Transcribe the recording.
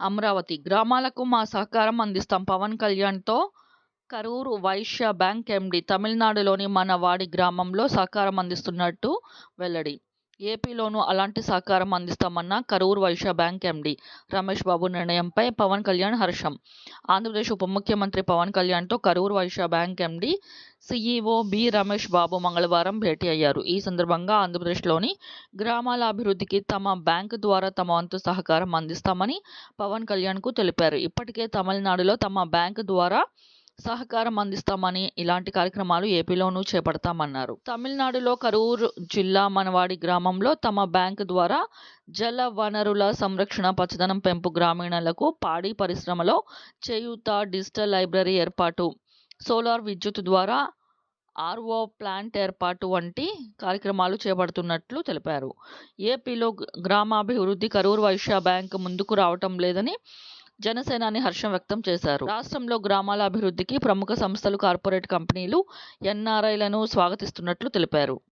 అమరావతి గ్రామాలకు మా సహకారం అందిస్తాం పవన్ కళ్యాణ్తో. కరూరు వైశ్య బ్యాంక్ ఎండీ తమిళనాడులోని మనవాడి గ్రామంలో సహకారం అందిస్తున్నట్టు వెల్లడి. ఏపీలోనూ అలాంటి సహకారం అందిస్తామన్న కరూరు వైశ్య బ్యాంక్ ఎండీ రమేష్ బాబు నిర్ణయంపై పవన్ కళ్యాణ్ హర్షం. ఆంధ్రప్రదేశ్ ఉప ముఖ్యమంత్రి పవన్ కళ్యాణ్తో Karur Vysya bank MD CEO B Ramesh Babu మంగళవారం భేటీ అయ్యారు. ఈ సందర్భంగా ఆంధ్రప్రదేశ్లోని గ్రామాల అభివృద్ధికి తమ బ్యాంకు ద్వారా తమ వంతు సహకారం అందిస్తామని పవన్ కళ్యాణ్కు తెలిపారు. ఇప్పటికే తమిళనాడులో తమ బ్యాంకు ద్వారా సహకారం అందిస్తామని ఇలాంటి కార్యక్రమాలు ఏపీలోనూ చేపడతామన్నారు. తమిళనాడులో కరూరు జిల్లా మనవాడి గ్రామంలో తమ బ్యాంకు ద్వారా జల వనరుల సంరక్షణ పచ్చదనం పెంపు గ్రామీణులకు పాడి పరిశ్రమలో చేయూత డిజిటల్ లైబ్రరీ ఏర్పాటు సోలార్ విద్యుత్ ద్వారా ఆర్ఓ ప్లాంట్ ఏర్పాటు వంటి కార్యక్రమాలు చేపడుతున్నట్లు తెలిపారు. ఏపీలో గ్రామాభివృద్ధి కరూరు వైశ్య బ్యాంక్ ముందుకు రావటం లేదని జనసేనాని హర్షం వ్యక్తం చేశారు. రాష్ట్రంలో గ్రామాల అభివృద్ధికి ప్రముఖ సంస్థలు కార్పొరేట్ కంపెనీలు ఎన్ఆర్ఐలను స్వాగతిస్తున్నట్లు తెలిపారు.